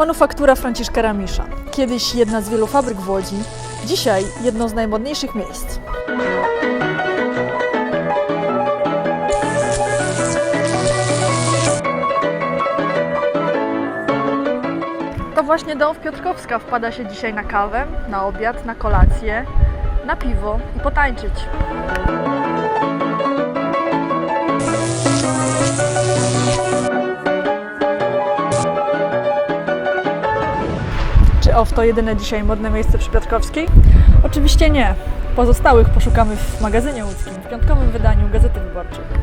Manufaktura Franciszka Ramisza. Kiedyś jedna z wielu fabryk w Łodzi, dzisiaj jedno z najmodniejszych miejsc. To właśnie do Piotrkowska wpada się dzisiaj na kawę, na obiad, na kolację, na piwo i potańczyć. Czy OFF to jedyne dzisiaj modne miejsce przy Piotrkowskiej? Oczywiście nie. Pozostałych poszukamy w magazynie łódzkim, w piątkowym wydaniu Gazety Wyborczej.